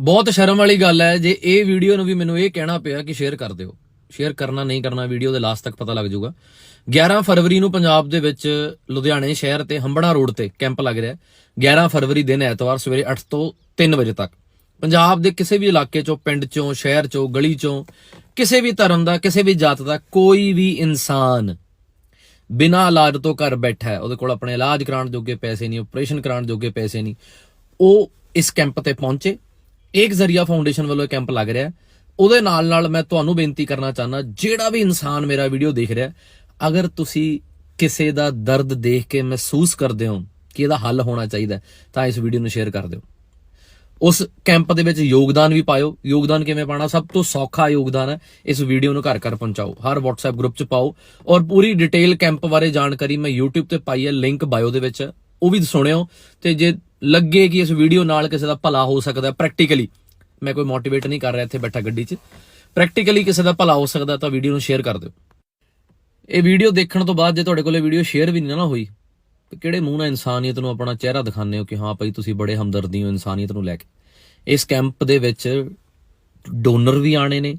ਬਹੁਤ ਸ਼ਰਮ ਵਾਲੀ ਗੱਲ ਹੈ, ਜੇ ਇਹ ਵੀਡੀਓ ਨੂੰ ਵੀ ਮੈਨੂੰ ਇਹ ਕਹਿਣਾ ਪਿਆ ਕਿ ਸ਼ੇਅਰ ਕਰ ਦਿਓ। ਸ਼ੇਅਰ ਕਰਨਾ ਨਹੀਂ ਕਰਨਾ ਵੀਡੀਓ ਦੇ ਲਾਸਟ ਤੱਕ ਪਤਾ ਲੱਗ ਜਾਊਗਾ। 11 ਫਰਵਰੀ ਨੂੰ ਪੰਜਾਬ ਦੇ ਵਿੱਚ ਲੁਧਿਆਣੇ ਸ਼ਹਿਰ ਤੇ ਹੰਬੜਾ ਰੋਡ ਤੇ ਕੈਂਪ ਲੱਗ ਰਿਹਾ ਹੈ। 11 ਫਰਵਰੀ ਦਿਨ ਐਤਵਾਰ ਸਵੇਰੇ 8 ਤੋਂ 3 ਵਜੇ ਤੱਕ। ਪੰਜਾਬ ਦੇ ਕਿਸੇ ਵੀ ਇਲਾਕੇ ਚੋਂ, ਪਿੰਡ ਚੋਂ, ਸ਼ਹਿਰ ਚੋਂ, ਗਲੀ ਚੋਂ, ਕਿਸੇ ਵੀ ਧਰਮ ਦਾ, ਕਿਸੇ ਵੀ ਜਾਤ ਦਾ ਕੋਈ ਵੀ ਇਨਸਾਨ ਬਿਨਾਂ ਇਲਾਜ ਤੋਂ ਘਰ ਬੈਠਾ ਹੈ, ਉਹਦੇ ਕੋਲ ਆਪਣੇ ਇਲਾਜ ਕਰਾਉਣ ਜੋਗੇ ਪੈਸੇ ਨਹੀਂ ਆਪਰੇਸ਼ਨ ਕਰਾਉਣ ਜੋਗੇ ਪੈਸੇ ਨਹੀਂ, ਉਹ ਇਸ ਕੈਂਪ ਤੇ ਪਹੁੰਚੇ। ਏਕ ਜ਼ਰੀਆ ਫਾਊਂਡੇਸ਼ਨ ਵੱਲੋਂ ਇਹ ਕੈਂਪ ਲੱਗ ਰਿਹਾ ਉਹਦੇ ਨਾਲ ਨਾਲ ਮੈਂ ਤੁਹਾਨੂੰ ਬੇਨਤੀ ਕਰਨਾ ਚਾਹਨਾ ਜਿਹੜਾ ਵੀ ਇਨਸਾਨ ਮੇਰਾ ਵੀਡੀਓ ਦੇਖ ਰਿਹਾ ਅਗਰ ਤੁਸੀਂ ਕਿਸੇ ਦਾ ਦਰਦ ਦੇਖ ਕੇ ਮਹਿਸੂਸ ਕਰਦੇ ਹੋ ਕਿ ਇਹਦਾ ਹੱਲ ਹੋਣਾ ਚਾਹੀਦਾ ਤਾਂ ਇਸ ਵੀਡੀਓ ਨੂੰ ਸ਼ੇਅਰ ਕਰ ਦਿਓ। ਉਸ ਕੈਂਪ ਦੇ ਵਿੱਚ ਯੋਗਦਾਨ ਵੀ ਪਾਇਓ। ਯੋਗਦਾਨ ਕਿਵੇਂ ਪਾਣਾ ਸਭ ਤੋਂ ਸੌਖਾ ਯੋਗਦਾਨ ਹੈ, ਇਸ ਵੀਡੀਓ ਨੂੰ ਘਰ ਘਰ ਪਹੁੰਚਾਓ। ਹਰ WhatsApp ਗਰੁੱਪ 'ਚ ਪਾਓ। ਔਰ ਪੂਰੀ ਡਿਟੇਲ ਕੈਂਪ ਬਾਰੇ ਜਾਣਕਾਰੀ ਮੈਂ YouTube ਤੇ ਪਾਈ ਹੈ ਲਿੰਕ ਬਾਇਓ ਦੇ ਵਿੱਚ। ਉਹ ਵੀ ਸੁਣਿਓ। ਤੇ ਜੇ ਲੱਗੇ ਕਿ ਇਸ ਵੀਡੀਓ ਨਾਲ ਕਿਸੇ ਦਾ ਭਲਾ ਹੋ ਸਕਦਾ ਪ੍ਰੈਕਟੀਕਲੀ ਮੈਂ ਕੋਈ ਮੋਟੀਵੇਟ ਨਹੀਂ ਕਰ ਰਿਹਾ ਇੱਥੇ ਬੈਠਾ ਗੱਡੀ 'ਚ। ਪ੍ਰੈਕਟੀਕਲੀ ਕਿਸੇ ਦਾ ਭਲਾ ਹੋ ਸਕਦਾ ਤਾਂ ਵੀਡੀਓ ਨੂੰ ਸ਼ੇਅਰ ਕਰ ਦਿਓ। ਇਹ ਵੀਡੀਓ ਦੇਖਣ ਤੋਂ ਬਾਅਦ ਜੇ ਤੁਹਾਡੇ ਕੋਲੇ ਵੀਡੀਓ ਸ਼ੇਅਰ ਵੀ ਨਹੀਂ ਨਾ ਹੋਈ, ਤੇ ਕਿਹੜੇ ਮੂੰਹ ਨਾਲ ਇਨਸਾਨੀਅਤ ਨੂੰ ਆਪਣਾ ਚਿਹਰਾ ਦਿਖਾਉਂਦੇ ਹੋ ਕਿ ਹਾਂ ਭਾਈ ਤੁਸੀਂ ਬੜੇ ਹਮਦਰਦੀ ਹੋ ਇਨਸਾਨੀਅਤ ਨੂੰ ਲੈ ਕੇ? ਇਸ ਕੈਂਪ ਦੇ ਵਿੱਚ ਡੋਨਰ ਵੀ ਆਣੇ ਨੇ